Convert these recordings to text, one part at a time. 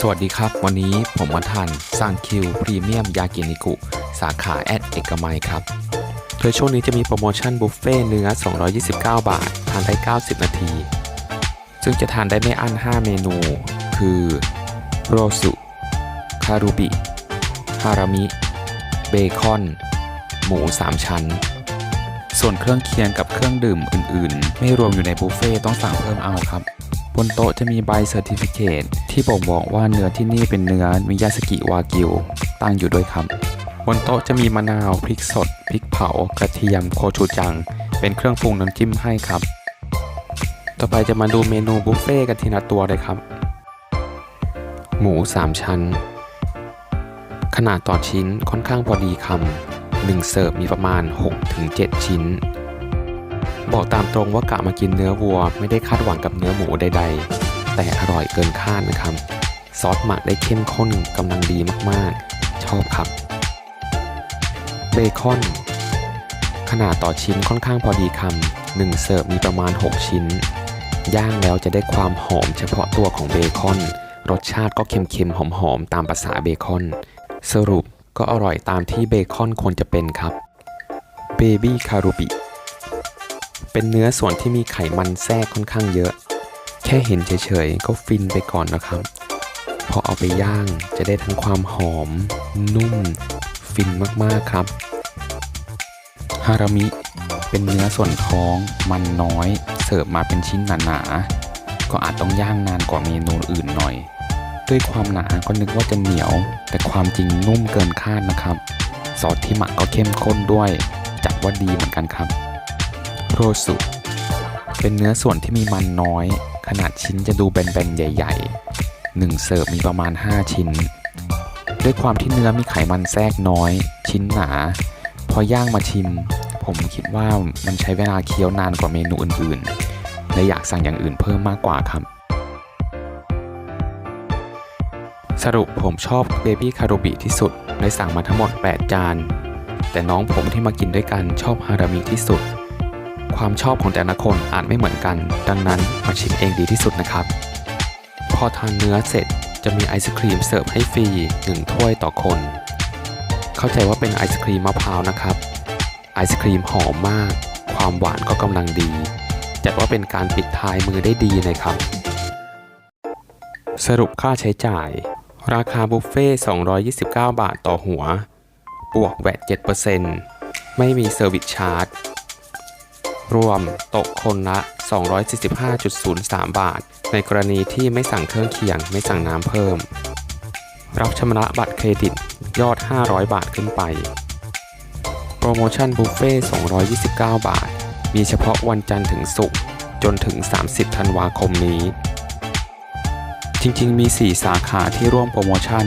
สวัสดีครับ วันนี้ผมวันทันสั่งคิวพรีเมียมยากินิกุ สาขาแอดเอกมัยครับ โดยช่วงนี้จะมีโปรโมชั่นบุฟเฟ่เนื้อ 229 บาท ทานได้ 90 นาที ซึ่งจะทานได้ไม่อั้น 5 เมนู คือโรสุคารุบิฮารามิ เบคอน หมู 3 ชั้น ส่วนเครื่องเคียงกับเครื่องดื่มอื่น ๆ ไม่รวมอยู่ในบุฟเฟ่ต้องสั่งเพิ่มเอาครับ บนโต๊ะจะมีใบเซอร์ติฟิเคตที่บ่งบอกว่าเนื้อที่นี่เป็นเนื้อมิยาสกิวากิวตั้งอยู่ด้วยครับบนโต๊ะจะมีมะนาวพริกสดพริกเผากระเทียมโคชูจัง เป็นเครื่องปรุงน้ำจิ้มให้ครับ ต่อไปจะมาดูเมนูบุฟเฟ่กันทีละตัวเลยครับ หมู 3 ชั้น ขนาดต่อชิ้นค่อนข้างพอดีคำหนึ่งเสิร์ฟมีประมาณ 6-7 ชิ้น บอกตามตรงว่ากะมากินเนื้อวัว ไม่ได้คาดหวังกับเนื้อหมูใด ๆ แต่อร่อยเกินคาดนะครับ ซอสหมักได้เข้มข้นกำลังดีมากๆ ชอบครับ เบคอน ขนาดต่อชิ้นค่อนข้างพอดีคำหนึ่งเสิร์ฟมีประมาณ 6 ชิ้น ย่างแล้วจะได้ความหอมเฉพาะตัวของเบคอน รสชาติก็เค็มๆ หอมๆ ตามภาษาเบคอน สรุปก็อร่อยตามที่เบคอนควรจะเป็นครับ เบบี้คารุบิ เป็นเนื้อส่วนที่มีไขมันแทรกค่อนข้างเยอะ แค่เห็นเฉยๆ ก็ฟินไปก่อนนะครับ พอเอาไปย่างจะได้ทั้งความหอม นุ่ม ฟินมากๆครับฮารามิเป็นเนื้อส่วนท้อง มันน้อย เสิร์ฟมาเป็นชิ้นหนาๆ ก็อาจต้องย่างนานกว่าเมนูอื่นหน่อย ด้วยความหนาก็นึกว่าจะเหนียว แต่ความจริงนุ่มเกินคาดนะครับ ซอสที่หมักก็เข้มข้นด้วย จัดว่าดีเหมือนกันครับ โรสุ เป็นเนื้อส่วนที่มีมันน้อย ขนาดชิ้นจะดูแบนๆ ใหญ่ ๆ 1 เสิร์ฟมีประมาณ 5 ชิ้น ด้วยความที่เนื้อมีไขมันแทรกน้อย ชิ้นหนา พอย่างมาชิม ผมคิดว่ามันใช้เวลาเคี้ยวนานกว่าเมนูอื่นๆ และอยากสั่งอย่างอื่นเพิ่มมากกว่าครับ สรุปผมชอบเบบี้คารุบิที่สุดเลยสั่งมาทั้งหมด 8 จานแต่น้องผมที่มากินด้วยกันชอบฮารามิที่สุด ความชอบของแต่ละคนอาจไม่เหมือนกัน ดังนั้นมาชิมเองดีที่สุดนะครับ พอทานเนื้อเสร็จจะมีไอศครีมเสิร์ฟให้ฟรี1ถ้วยต่อคน เข้าใจว่าเป็นไอศครีมมะพร้าวนะครับ ไอศครีมหอมมาก ความหวานก็กำลังดี จัดว่าเป็นการปิดท้ายมือได้ดีเลยครับ สรุปค่าใช้จ่าย ราคาบุฟเฟ่229 บาทต่อหัว บวกแวด7%ไม่มีเซอร์วิสชาร์จ รวมตกคนละ 245.03 บาท ในกรณีที่ไม่สั่งเครื่องเคียง ไม่สั่งน้ำเพิ่ม รับชำระบัตรเครดิตยอด 500 บาทขึ้นไป โปรโมชั่นบุฟเฟ่229 บาท มีเฉพาะวันจันทร์ถึงศุกร์จนถึง 30 ธันวาคมนี้ จริงๆ มี 4 สาขาที่ร่วมโปรโมชั่น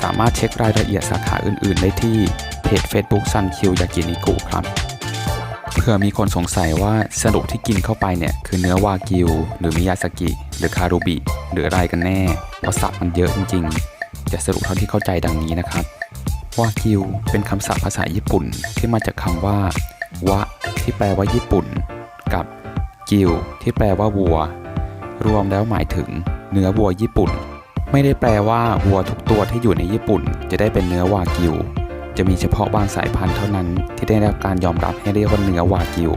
สามารถเช็ครายละเอียดสาขาอื่น ๆ ได้ที่เพจ Facebook Sun Q Yakiniku ครับ เผื่อมีคนสงสัยว่าสรุปที่กินเข้าไปเนี่ย คือเนื้อวากิว หรือมิยาสกิ หรือคารุบิ หรืออะไรกันแน่เพราะศัพท์มันเยอะจริงๆจะสรุปเท่าที่เข้าใจดังนี้นะครับวากิว เป็นคำศัพท์ภาษาญี่ปุ่นที่มาจากคำว่า วะ ที่แปลว่าญี่ปุ่น กับกิว ที่แปลว่าวัว รวมแล้วหมายถึง เนื้อวัวญี่ปุ่น ไม่ได้แปลว่าวัวทุกตัวที่อยู่ในญี่ปุ่น จะได้เป็นเนื้อวากิว จะมีเฉพาะบางสายพันธุ์เท่านั้นที่ได้รับการยอมรับให้เรียกว่าเนื้อวากิว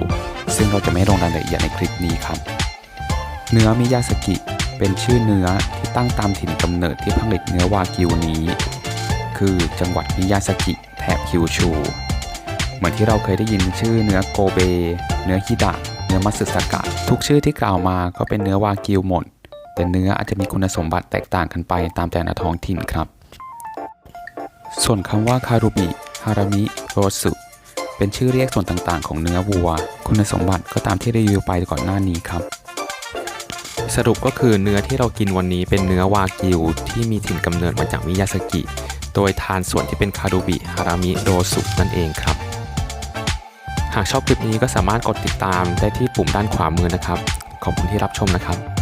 ซึ่งเราจะไม่ลงรายละเอียดในคลิปนี้ครับ เนื้อมิยาสกิ เป็นชื่อเนื้อที่ตั้งตามถิ่นกำเนิดที่ผลิตเนื้อวากิวนี้ คือจังหวัดมิยาสกิแถบคิวชู เหมือนที่เราเคยได้ยินชื่อเนื้อโกเบ เนื้อฮิดะ เนื้อมัตสึสกะ ทุกชื่อที่กล่าวมาก็เป็นเนื้อวากิวหมด แต่เนื้ออาจจะมีคุณสมบัติแตกต่างกันไปตามแต่ละท้องถิ่นครับ ส่วนคำว่าคารุบิฮารามิโรสุเป็นชื่อเรียกส่วนต่างๆ ของเนื้อวัว คุณสมบัติก็ตามที่รีวิวไปก่อนหน้านี้ครับ สรุปก็คือเนื้อที่เรากินวันนี้เป็นเนื้อวากิวที่มีถิ่นกำเนิดมาจากมิยาสกิ โดยทานส่วนที่เป็นคารุบิฮารามิโรสุนั่นเองครับ หากชอบคลิปนี้ก็สามารถกดติดตามได้ที่ปุ่มด้านขวามือนะครับ ขอบคุณที่รับชมนะครับ